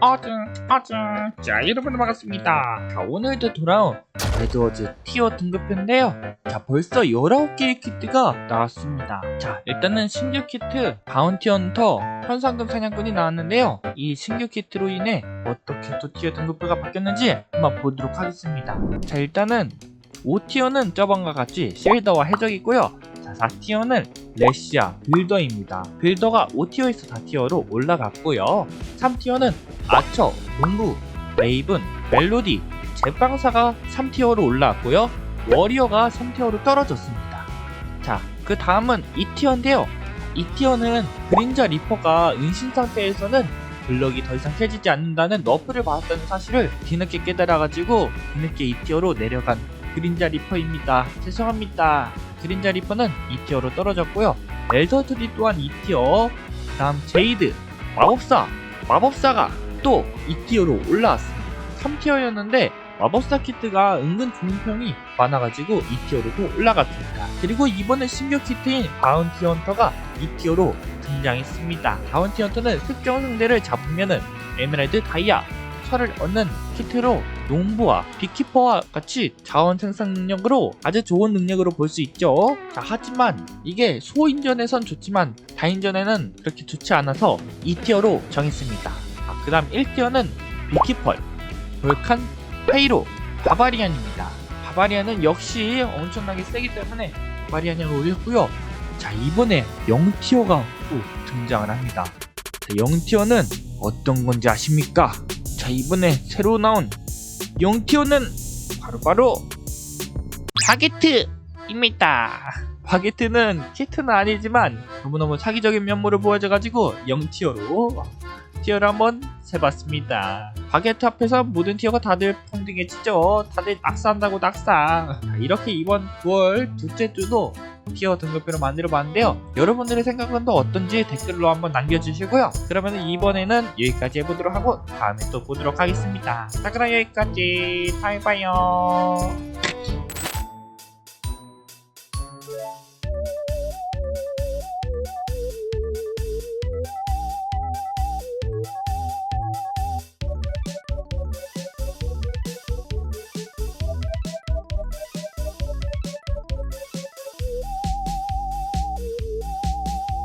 어증 어증. 자 여러분 반갑습니다. 자 오늘도 돌아온 레드워즈 티어 등급표인데요. 자 벌써 19개의 키트가 나왔습니다. 자 일단은 신규 키트 바운티 헌터 현상금 사냥꾼이 나왔는데요. 이 신규 키트로 인해 어떻게 또 티어 등급표가 바뀌었는지 한번 보도록 하겠습니다. 자 일단은 5티어는 저번과 같이 실더와 해적이고요. 자 4티어는 레시아 빌더입니다 빌더가 5티어에서 4티어로 올라갔고요 3티어는 아처, 농구, 레이븐, 멜로디, 제빵사가 3티어로 올라왔고요. 워리어가 3티어로 떨어졌습니다. 자, 그 다음은 2티어인데요. 2티어는 그린자 리퍼가 은신 상태에서는 블럭이 더 이상 캐지지 않는다는 너프를 받았다는 사실을 뒤늦게 깨달아가지고 뒤늦게 2티어로 내려간 그린자 리퍼입니다. 죄송합니다. 그린자 리퍼는 2티어로 떨어졌고요. 엘서트리 또한 2티어, 그 다음 제이드, 마법사, 마법사가 또 2티어로 올라왔습니다. 3티어였는데 마법사 키트가 은근 좋은 평이 많아가지고 2티어로 또 올라갔습니다. 그리고 이번에 신규 키트인 바운티 헌터가 2티어로 등장했습니다. 바운티 헌터는 특정 상대를 잡으면은 에메랄드 다이아 철을 얻는 키트로 농부와 비키퍼와 같이 자원 생산 능력으로 아주 좋은 능력으로 볼 수 있죠. 자, 하지만 이게 소인전에선 좋지만 다인전에는 그렇게 좋지 않아서 2티어로 정했습니다. 아, 그 다음 1티어는 비키펄, 볼칸, 페이로, 바바리안입니다. 바바리안은 역시 엄청나게 세기 때문에 바바리안을 올렸고요. 자 이번에 0티어가 또 등장을 합니다. 자, 0티어는 어떤 건지 아십니까? 자 이번에 새로 나온 0티어는 바로바로 바게트입니다. 바게트는 키트는 아니지만 너무너무 사기적인 면모를 보여줘가지고 0티어로 티어를 한번 세봤습니다. 바게트 앞에서 모든 티어가 다들 평등해지죠. 다들 낙사한다고 낙사. 자, 이렇게 이번 9월 둘째 주도 티어 등급표를 만들어 봤는데요. 여러분들의 생각은 또 어떤지 댓글로 한번 남겨주시고요. 그러면 이번에는 여기까지 해보도록 하고 다음에 또 보도록 하겠습니다. 자 그럼 여기까지 다음에 봐요.